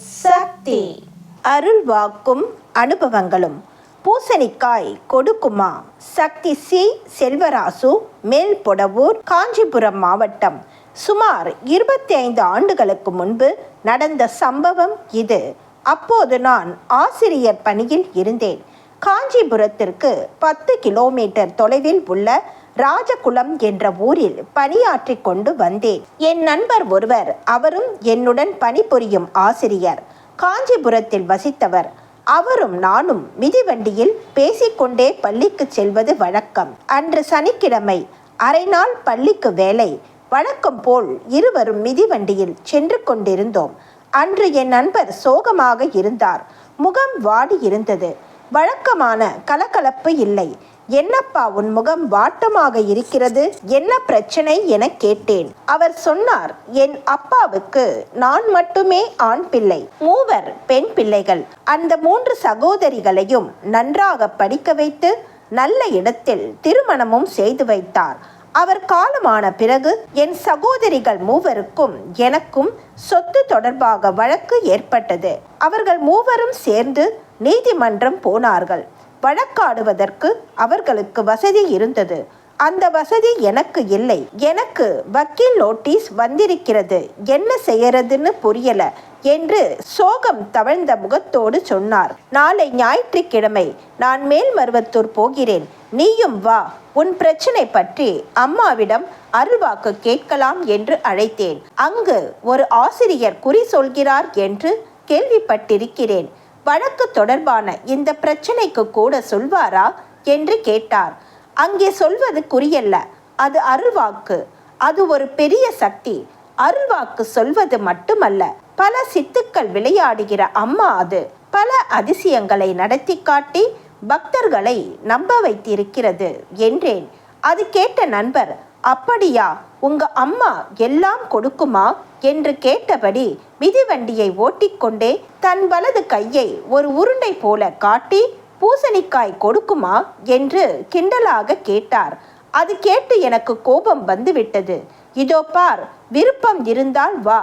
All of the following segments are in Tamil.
சக்தி. அருள் வாக்கும் அனுபவங்களும். பூசணிக்காய் கொடுக்குமா? சக்தி சி செல்வராசு மேல்பொடவூர் காஞ்சிபுரம் மாவட்டம். சுமார் இருபத்தி ஐந்து ஆண்டுகளுக்கு முன்பு நடந்த சம்பவம் இது. அப்போது நான் ஆசிரியர் பணியில் இருந்தேன். காஞ்சிபுரத்திற்கு பத்து கிலோமீட்டர் தொலைவில் உள்ள ராஜகுலம் என்ற ஊரில் பணியாற்றி கொண்டு வந்தேன். என் நண்பர் ஒருவர் அவரும் என்னுடன் பணிபுரியும் ஆசிரியர். காஞ்சிபுரத்தில் வசித்தவர். அவரும் நானும் மிதிவண்டியில் பேசிக்கொண்டே பள்ளிக்கு செல்வது வழக்கம். அன்று சனிக்கிழமை அரை நாள் பள்ளிக்கு வேலை. வழக்கம் போல் இருவரும் மிதிவண்டியில் சென்று கொண்டிருந்தோம். அன்று என் நண்பர் சோகமாக இருந்தார். முகம் வாடி இருந்தது. வழக்கமான கலகலப்பு இல்லை. என்னப்பா உன் முகம் வாட்டமாக இருக்கிறது? என்ன பிரச்சனை என கேட்டேன். அவர் சொன்னார் என் அப்பாவுக்கு நான் மட்டுமே ஆண் பிள்ளை மூவர் பெண் பிள்ளைகள். அந்த மூன்று சகோதரிகளையும் நன்றாக படிக்க வைத்து நல்ல இடத்தில் திருமணமும் செய்து வைத்தார். அவர் காலமான பிறகு என் சகோதரிகள் மூவருக்கும் எனக்கும் சொத்து தொடர்பாக வழக்கு ஏற்பட்டது. அவர்கள் மூவரும் சேர்ந்து நீதிமன்றம் போனார்கள். வழக்காடுவதற்கு அவர்களுக்கு வசதி இருந்தது. அந்த வசதி எனக்கு இல்லை. எனக்கு வக்கீல் நோட்டீஸ் வந்திருக்கிறது. என்ன செய்யறதுன்னு புரியல என்று சோகம் தவழ்ந்த முகத்தோடு சொன்னார். நாளை ஞாயிற்றுக்கிழமை நான் மேல்மருவத்தூர் போகிறேன். நீயும் வா. உன் பிரச்சனை பற்றி அம்மாவிடம் அருள்வாக்கு கேட்கலாம் என்று அழைத்தேன். அங்கு ஒரு ஆசிரியர் குறி சொல்கிறார் என்று கேள்விப்பட்டிருக்கிறேன். வழக்கு தொடர்பான இந்த பிரச்சனைக்கு கூட சொல்வாரா? என்று கேட்டார். அங்கே சொல்வது குறியல்ல. அது அருள்வாக்கு. அது ஒரு பெரிய சக்தி. அருள்வாக்கு சொல்வது மட்டுமல்ல. பல சித்துக்கள் விளையாடுகிற அம்மா அது. பல அதிசயங்களை நடத்தி காட்டி பக்தர்களை நம்ப வைத்திருக்கிறது என்றேன். அது கேட்ட நண்பர் அப்படியா? உங்க அம்மா எல்லாம் கொடுக்குமா? என்று கேட்டபடி மிதிவண்டியை ஓட்டிக்கொண்டே தன் வலது கையை ஒரு உருண்டை போல காட்டி பூசணிக்காய் கொடுக்குமா? என்று கிண்டலாக கேட்டார். அது கேட்டு எனக்கு கோபம் வந்துவிட்டது. இதோ பார் விருப்பம் இருந்தால் வா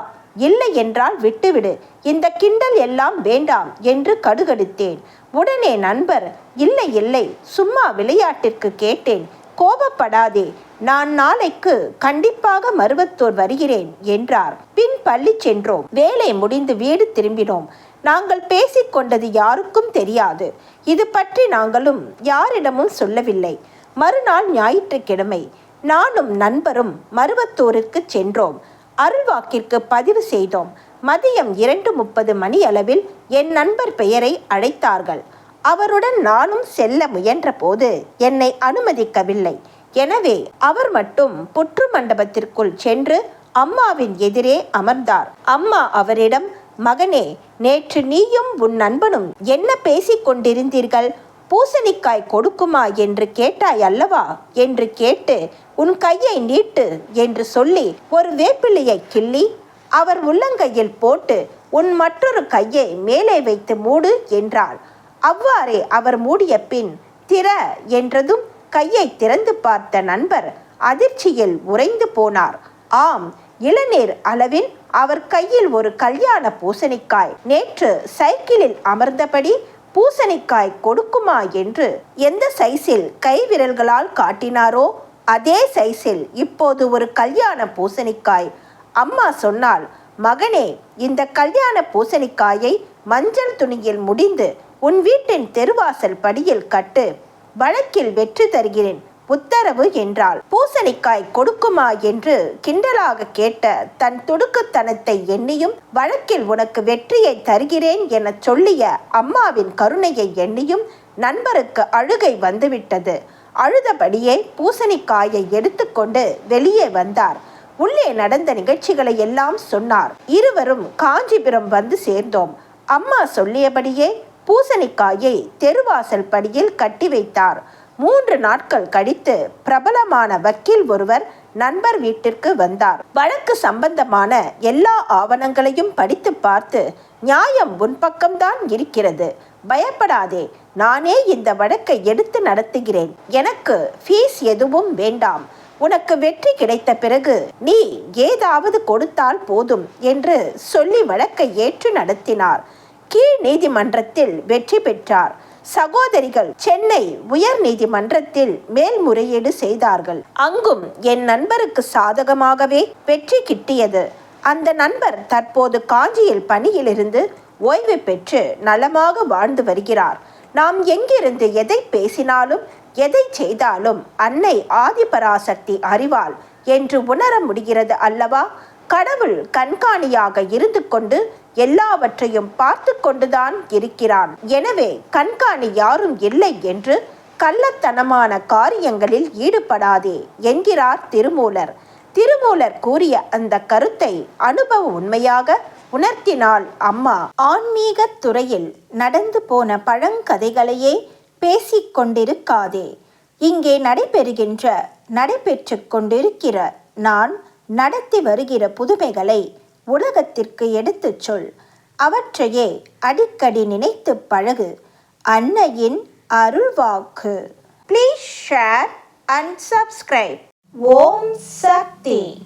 இல்லை என்றால் விட்டுவிடு. இந்த கிண்டல் எல்லாம் வேண்டாம் என்று கடுகடுத்தேன். உடனே நண்பர் இல்லை இல்லை சும்மா விளையாட்டிற்கு கேட்டேன். கோபப்படாதே நான் நாளைக்கு கண்டிப்பாக மருவத்தூர் வருகிறேன் என்றார். பின் பள்ளி சென்றோம். வேலை முடிந்து வீடு திரும்பினோம். நாங்கள் பேசிக்கொண்டது யாருக்கும் தெரியாது. இது பற்றி நாங்களும் யாரிடமும் சொல்லவில்லை. மறுநாள் ஞாயிற்றுக்கிழமை நானும் நண்பரும் மருவத்தூருக்கு சென்றோம். அருள்வாக்கிற்கு பதிவு செய்தோம். மதியம் இரண்டு முப்பது மணி அளவில் என் நண்பர் பெயரை அழைத்தார்கள். அவருடன் நானும் செல்ல முயன்றபோது என்னை அனுமதிக்கவில்லை. எனவே அவர் மட்டும் புற்று மண்டபத்திற்குள் சென்று அம்மாவின் எதிரே அமர்ந்தார். அம்மா அவரிடம் மகனே நேற்று நீயும் உன் நண்பனும் என்ன பேசிக் கொண்டிருந்தீர்கள்? பூசணிக்காய் கொடுக்குமா என்று கேட்டாய் அல்லவா? என்று கேட்டு உன் கையை நீட்டு என்று சொல்லி ஒரு வேப்பிலையை கிள்ளி அவர் உள்ளங்கையில் போட்டு உன் மற்றொரு கையை மேலே வைத்து மூடு என்றாள். அவ்வாறே அவர் மூடிய பின் திற என்றதும் கையை திறந்து பார்த்த நண்பர் அதிர்ச்சியில் உறைந்து போனார். ஆம் இளநீர் அளவில் அவர் கையில் ஒரு கல்யாண பூசணிக்காய். நேற்று சைக்கிளில் அமர்ந்தபடி பூசணிக்காய் கொடுக்குமா என்று எந்த சைஸில் கை விரல்களால் காட்டினாரோ அதே சைஸில் இப்போது ஒரு கல்யாண பூசணிக்காய். அம்மா சொன்னால் மகனே இந்த கல்யாண பூசணிக்காயை மஞ்சள் துணியில் முடிந்து உன் வீட்டின் தெருவாசல் படியில் கட்டு வழக்கில் வெற்றி தருகிறேன் உத்தரவு என்றாள். பூசணிக்காய் கொடுக்குமா என்று கிண்டலாக கேட்ட தன் துடுக்குத்தனத்தை எண்ணியும் வழக்கில் உனக்கு வெற்றியை தருகிறேன் என சொல்லிய அம்மாவின் கருணையை எண்ணியும் நண்பருக்கு அழுகை வந்துவிட்டது. அழுதபடியே பூசணிக்காயை எடுத்துக்கொண்டு வெளியே வந்தார். உள்ளே நடந்த நிகழ்ச்சிகளை எல்லாம் சொன்னார். இருவரும் காஞ்சிபுரம் வந்து சேர்ந்தோம். அம்மா சொல்லியபடியே பூசணிக்காயை தெருவாசல் படியில் கட்டி வைத்தார். மூன்று நாட்கள் கழித்து பிரபலமான வக்கீல் ஒருவர் நண்பர் வீட்டிற்கு வந்தார். வழக்கு சம்பந்தமான எல்லா ஆவணங்களையும் படித்து பார்த்து நியாயம் உன் பக்கம்தான் இருக்கிறது. பயப்படாதே. நானே இந்த வழக்கை எடுத்து நடத்துகிறேன். எனக்கு ஃபீஸ் எதுவும் வேண்டாம். உனக்கு வெற்றி கிடைத்த பிறகு நீ ஏதாவது கொடுத்தால் போதும் என்று சொல்லி வழக்கை ஏற்று நடத்தினார். கீழ் நீதிமன்றத்தில் வெற்றி பெற்றார். சகோதரிகள் சென்னை உயர் நீதிமன்றத்தில் மேல்முறையீடு செய்தார்கள். அங்கும் என் நண்பருக்கு சாதகமாகவே வெற்றி கிட்டியது. அந்த நண்பர் தற்போது காஞ்சியில் பணியிலிருந்து ஓய்வு பெற்று நலமாக வாழ்ந்து வருகிறார். நாம் எங்கிருந்து எதை பேசினாலும் எதை செய்தாலும் அன்னை ஆதிபராசக்தி அறிவாள் என்று உணர முடிகிறது அல்லவா? கடவுள் கண்காணியாக இருந்து கொண்டு எல்லாவற்றையும் பார்த்து கொண்டுதான் இருக்கிறான். எனவே கண்காணி யாரும் இல்லை என்று கள்ளத்தனமான காரியங்களில் ஈடுபடாதே என்கிறார் திருமூலர். திருமூலர் கூறிய அந்த கருத்தை அனுபவ உண்மையாக உணர்த்தினாள் அம்மா. ஆன்மீக துறையில் நடந்து போன பழங்கதைகளையே பேசிக் கொண்டிருக்காதே. இங்கே நடைபெறுகின்ற நடைபெற்று கொண்டிருக்கிற நான் நடத்தி வருகிற புதுமைகளை உலகத்திற்கு எடுத்துச் சொல். அவற்றையே அடிக்கடி நினைத்து பழகு. அன்னையின் அருள்வாக்கு. Please share and subscribe Om Sakthi.